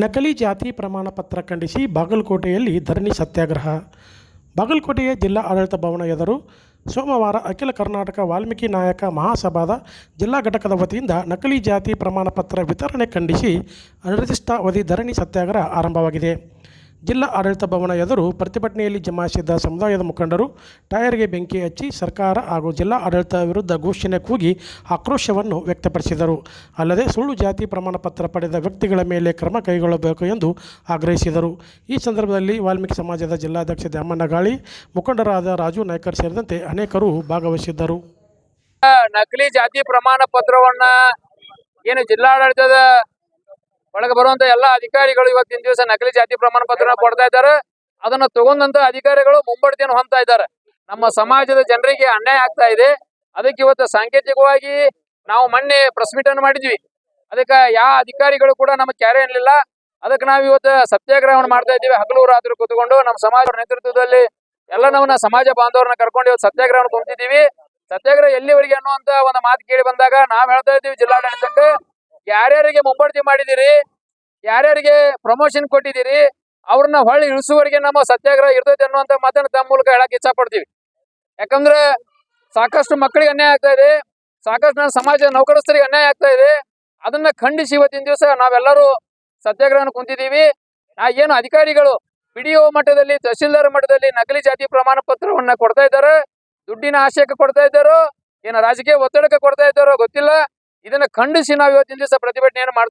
ನಕಲಿ ಜಾತಿ ಪ್ರಮಾಣ ಪತ್ರ ಖಂಡಿಸಿ ಬಾಗಲಕೋಟೆಯಲ್ಲಿ ಧರಣಿ ಸತ್ಯಾಗ್ರಹ. ಬಾಗಲಕೋಟೆಯ ಜಿಲ್ಲಾ ಆಡಳಿತ ಭವನ ಎದುರು ಸೋಮವಾರ ಅಖಿಲ ಕರ್ನಾಟಕ ವಾಲ್ಮೀಕಿ ನಾಯಕ ಮಹಾಸಭಾದ ಜಿಲ್ಲಾ ಘಟಕದ ವತಿಯಿಂದ ನಕಲಿ ಜಾತಿ ಪ್ರಮಾಣ ಪತ್ರ ವಿತರಣೆ ಖಂಡಿಸಿ ಅನಿರ್ದಿಷ್ಟಾವಧಿ ಧರಣಿ ಸತ್ಯಾಗ್ರಹ ಆರಂಭವಾಗಿದೆ. ಜಿಲ್ಲಾ ಆಡಳಿತ ಭವನ ಎದುರು ಪ್ರತಿಭಟನೆಯಲ್ಲಿ ಜಮಾಯಿಸಿದ್ದ ಸಮುದಾಯದ ಮುಖಂಡರು ಟೈರ್ಗೆ ಬೆಂಕಿ ಹಚ್ಚಿ ಸರ್ಕಾರ ಹಾಗೂ ಜಿಲ್ಲಾ ಆಡಳಿತ ವಿರುದ್ಧ ಘೋಷಣೆ ಕೂಗಿ ಆಕ್ರೋಶವನ್ನು ವ್ಯಕ್ತಪಡಿಸಿದರು. ಅಲ್ಲದೆ ಸುಳ್ಳು ಜಾತಿ ಪ್ರಮಾಣ ಪತ್ರ ಪಡೆದ ವ್ಯಕ್ತಿಗಳ ಮೇಲೆ ಕ್ರಮ ಕೈಗೊಳ್ಳಬೇಕು ಎಂದು ಆಗ್ರಹಿಸಿದರು. ಈ ಸಂದರ್ಭದಲ್ಲಿ ವಾಲ್ಮೀಕಿ ಸಮಾಜದ ಜಿಲ್ಲಾಧ್ಯಕ್ಷ ದ್ಯಾಮಣ್ಣ ಗಾಳಿ, ಮುಖಂಡರಾದ ರಾಜು ನಾಯ್ಕರ್ ಸೇರಿದಂತೆ ಅನೇಕರು ಭಾಗವಹಿಸಿದ್ದರು. ನಕಲಿ ಜಾತಿ ಪ್ರಮಾಣ ಪತ್ರವನ್ನ ಏನು ಜಿಲ್ಲಾಡಳಿತದ ಒಳಗೆ ಬರುವಂತ ಎಲ್ಲಾ ಅಧಿಕಾರಿಗಳು ಇವತ್ತಿನ ದಿವಸ ನಕಲಿ ಜಾತಿ ಪ್ರಮಾಣ ಪತ್ರ ಕೊಡ್ತಾ ಇದ್ದಾರೆ. ಅದನ್ನ ತಗೊಂಡಂತ ಅಧಿಕಾರಿಗಳು ಮುಂಬಡ್ತಿಯನ್ನು ಹೊಂತಾ ಇದ್ದಾರೆ. ನಮ್ಮ ಸಮಾಜದ ಜನರಿಗೆ ಅನ್ಯಾಯ ಆಗ್ತಾ ಇದೆ. ಅದಕ್ಕೆ ಇವತ್ತು ಸಾಂಕೇತಿಕವಾಗಿ ನಾವು ಮೊನ್ನೆ ಪ್ರೆಸ್ ಮೀಟ್ ಅನ್ನು ಮಾಡಿದ್ವಿ. ಅದಕ್ಕೆ ಯಾವ ಅಧಿಕಾರಿಗಳು ಕೂಡ ನಮಗೆ ಕ್ಯಾರೆ ಅನ್ನಲಿಲ್ಲ ಅದಕ್ಕೆ ನಾವು ಇವತ್ತು ಸತ್ಯಾಗ್ರಹವನ್ನು ಮಾಡ್ತಾ ಇದ್ದೀವಿ. ಹಗಲು ರಾತ್ರಿ ಕೂತ್ಕೊಂಡು ನಮ್ಮ ಸಮಾಜ ನೇತೃತ್ವದಲ್ಲಿ ಎಲ್ಲ ನಮ್ಮನ್ನ ಸಮಾಜ ಬಾಂಧವರನ್ನ ಕರ್ಕೊಂಡು ಇವತ್ತು ಸತ್ಯಾಗ್ರಹವನ್ನು ಕುಂತಿದ್ದೀವಿ ಸತ್ಯಾಗ್ರಹ ಎಲ್ಲಿವರೆಗೆ ಅನ್ನುವಂತ ಒಂದು ಮಾತು ಕೇಳಿ ಬಂದಾಗ ನಾವ್ ಹೇಳ್ತಾ ಇದ್ದೀವಿ ಜಿಲ್ಲಾಡಳಿತಕ್ಕೆ. ಯಾರ್ಯಾರಿಗೆ ಮುಂಬಡ್ತಿ ಮಾಡಿದಿರಿ ಯಾರ್ಯಾರಿಗೆ ಪ್ರಮೋಷನ್ ಕೊಟ್ಟಿದ್ದೀರಿ, ಅವ್ರನ್ನ ಹೊಳ್ಳಿ ಇಳಿಸುವವರೆಗೆ ನಮ್ಮ ಸತ್ಯಾಗ್ರಹ ಇರ್ತೈತೆ ಅನ್ನುವಂತ ಮಾತನ್ನು ತಮ್ಮ ಮೂಲಕ ಹೇಳಕ್ಕೆ ಇಚ್ಛಾ ಪಡ್ತೀವಿ. ಯಾಕಂದ್ರೆ ಸಾಕಷ್ಟು ಮಕ್ಕಳಿಗೆ ಅನ್ಯಾಯ ಆಗ್ತಾ ಇದೆ, ಸಾಕಷ್ಟು ನನ್ನ ಸಮಾಜ ನೌಕರಸ್ಥರಿಗೆ ಅನ್ಯಾಯ ಆಗ್ತಾ ಇದೆ. ಅದನ್ನ ಖಂಡಿಸಿ ಇವತ್ತಿನ ದಿವಸ ನಾವೆಲ್ಲರೂ ಸತ್ಯಾಗ್ರಹ ಕುಂತಿದ್ದೀವಿ. ನಾ ಏನು ಅಧಿಕಾರಿಗಳು ಪಿಡಿಒ ಮಟ್ಟದಲ್ಲಿ ತಹಶೀಲ್ದಾರ್ ಮಟ್ಟದಲ್ಲಿ ನಕಲಿ ಜಾತಿ ಪ್ರಮಾಣ ಪತ್ರವನ್ನ ಕೊಡ್ತಾ ಇದ್ದಾರೆ, ದುಡ್ಡಿನ ಆಶಯಕ್ಕೆ ಕೊಡ್ತಾ ಇದ್ದಾರೋ, ಏನು ರಾಜಕೀಯ ಒತ್ತಡಕ್ಕೆ ಕೊಡ್ತಾ ಇದ್ದಾರೋ ಗೊತ್ತಿಲ್ಲ. ಇದನ್ನ ಖಂಡಿಸಿ ನಾವು ಇವತ್ತಿನ ದಿವಸ ಪ್ರತಿಭಟನೆಯನ್ನು ಮಾಡ್ತಾ